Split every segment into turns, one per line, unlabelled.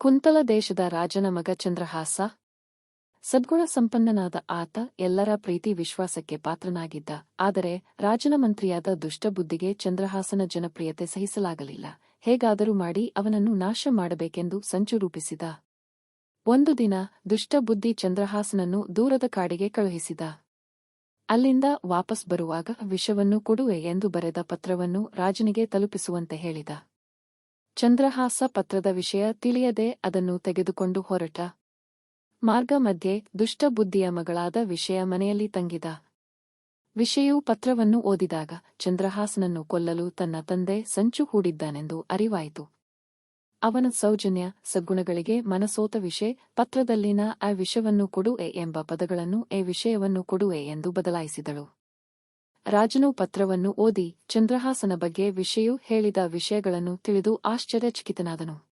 ಕುಂತಲ ದೇಶದ ರಾಜನ ಮಗ ಚಂದ್ರಹಾಸ, ಸದ್ಗುಣ ಸಂಪನ್ನನಾದ ಆತ ಎಲ್ಲರ ಪ್ರೀತಿ ವಿಶ್ವಾಸಕ್ಕೆ ಪಾತ್ರನಾಗಿದ್ದ. ಆದರೆ ರಾಜನ ಮಂತ್ರಿಯಾದ ದುಷ್ಟಬುದ್ಧಿಗೆ ಚಂದ್ರಹಾಸನ ಜನಪ್ರಿಯತೆ ಸಹಿಸಲಾಗಲಿಲ್ಲ. ಹೇಗಾದರೂ ಮಾಡಿ ಅವನನ್ನು ನಾಶ ಮಾಡಬೇಕೆಂದು ಸಂಚು ರೂಪಿಸಿದ. ಒಂದು ದಿನ ದುಷ್ಟಬುದ್ಧಿ ಚಂದ್ರಹಾಸನನ್ನು ದೂರದ ಕಾಡಿಗೆ ಕಳುಹಿಸಿದ. ಅಲ್ಲಿಂದ ವಾಪಸ್ ಬರುವಾಗ ವಿಷವನ್ನು ಕೊಡುವೆ ಎಂದು ಬರೆದ ಪತ್ರವನ್ನು ರಾಜನಿಗೆ ತಲುಪಿಸುವಂತೆ ಹೇಳಿದ. ಚಂದ್ರಹಾಸ ಪತ್ರದ ವಿಷಯ ತಿಳಿಯದೆ ಅದನ್ನು ತೆಗೆದುಕೊಂಡು ಹೊರಟ. ಮಾರ್ಗ ಮಧ್ಯೆ ದುಷ್ಟಬುದ್ಧಿಯ ಮಗಳಾದ ವಿಷಯ ಮನೆಯಲ್ಲಿ ತಂಗಿದ. ವಿಷಯು ಪತ್ರವನ್ನು ಓದಿದಾಗ ಚಂದ್ರಹಾಸನನ್ನು ಕೊಲ್ಲಲು ತನ್ನ ತಂದೆ ಸಂಚು ಹೂಡಿದ್ದಾನೆಂದು ಅರಿವಾಯಿತು. ಅವನ ಸೌಜನ್ಯ ಸದ್ಗುಣಗಳಿಗೆ ಮನಸೋತ ವಿಷಯ ಪತ್ರದಲ್ಲಿನ ಆ ವಿಷವನ್ನು ಕೊಡುವೆ ಎಂಬ ಪದಗಳನ್ನು ಎ ವಿಷಯವನ್ನು ಕೊಡುವೆ ಎಂದು ಬದಲಾಯಿಸಿದಳು. ರಾಜನು ಪತ್ರವನ್ನು ಓದಿ ಚಂದ್ರಹಾಸನ ಬಗ್ಗೆ ವಿಷಯು ಹೇಳಿದ ವಿಷಯಗಳನ್ನು ತಿಳಿದು ಆಶ್ಚರ್ಯಚಕಿತನಾದನು.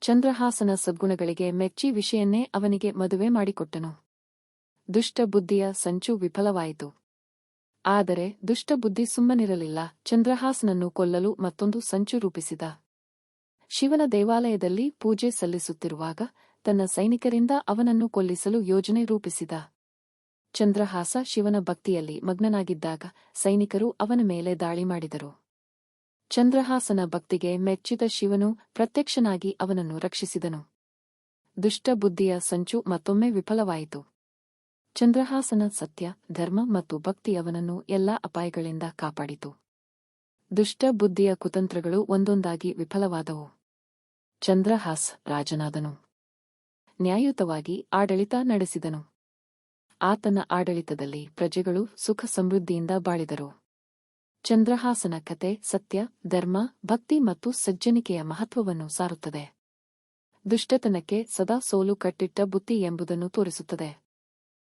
ಚಂದ್ರಹಾಸನ ಸದ್ಗುಣಗಳಿಗೆ ಮೆಚ್ಚಿ ವಿಷಯನ್ನೇ ಅವನಿಗೆ ಮದುವೆ ಮಾಡಿಕೊಟ್ಟನು. ದುಷ್ಟಬುದ್ಧಿಯ ಸಂಚು ವಿಫಲವಾಯಿತು. ಆದರೆ ದುಷ್ಟಬುದ್ಧಿ ಸುಮ್ಮನಿರಲಿಲ್ಲ, ಚಂದ್ರಹಾಸನನ್ನು ಕೊಲ್ಲಲು ಮತ್ತೊಂದು ಸಂಚು ರೂಪಿಸಿದ. ಶಿವನ ದೇವಾಲಯದಲ್ಲಿ ಪೂಜೆ ಸಲ್ಲಿಸುತ್ತಿರುವಾಗ ತನ್ನ ಸೈನಿಕರಿಂದ ಅವನನ್ನು ಕೊಲ್ಲಿಸಲು ಯೋಜನೆ ರೂಪಿಸಿದ. ಚಂದ್ರಹಾಸ ಶಿವನ ಭಕ್ತಿಯಲ್ಲಿ ಮಗ್ನನಾಗಿದ್ದಾಗ ಸೈನಿಕರು ಅವನ ಮೇಲೆ ದಾಳಿ ಮಾಡಿದರು. ಚಂದ್ರಹಾಸನ ಭಕ್ತಿಗೆ ಮೆಚ್ಚಿದ ಶಿವನು ಪ್ರತ್ಯಕ್ಷನಾಗಿ ಅವನನ್ನು ರಕ್ಷಿಸಿದನು. ದುಷ್ಟಬುದ್ಧಿಯ ಸಂಚು ಮತ್ತೊಮ್ಮೆ ವಿಫಲವಾಯಿತು. ಚಂದ್ರಹಾಸನ ಸತ್ಯ, ಧರ್ಮ ಮತ್ತು ಭಕ್ತಿ ಅವನನ್ನು ಎಲ್ಲಾ ಅಪಾಯಗಳಿಂದ ಕಾಪಾಡಿತು. ದುಷ್ಟಬುದ್ಧಿಯ ಕುತಂತ್ರಗಳು ಒಂದೊಂದಾಗಿ ವಿಫಲವಾದವು. ಚಂದ್ರಹಾಸ್ ರಾಜನಾದನು. ನ್ಯಾಯಯುತವಾಗಿ ಆಡಳಿತ ನಡೆಸಿದನು. ಆತನ ಆಡಳಿತದಲ್ಲಿ ಪ್ರಜೆಗಳು ಸುಖ ಸಮೃದ್ಧಿಯಿಂದ ಬಾಳಿದರು. ಚಂದ್ರಹಾಸನ ಕತೆ ಸತ್ಯ, ಧರ್ಮ, ಭಕ್ತಿ ಮತ್ತು ಸಜ್ಜನಿಕೆಯ ಮಹತ್ವವನ್ನು ಸಾರುತ್ತದೆ. ದುಷ್ಟತನಕ್ಕೆ ಸದಾ ಸೋಲು ಕಟ್ಟಿಟ್ಟ ಬುತ್ತಿ ಎಂಬುದನ್ನು ತೋರಿಸುತ್ತದೆ.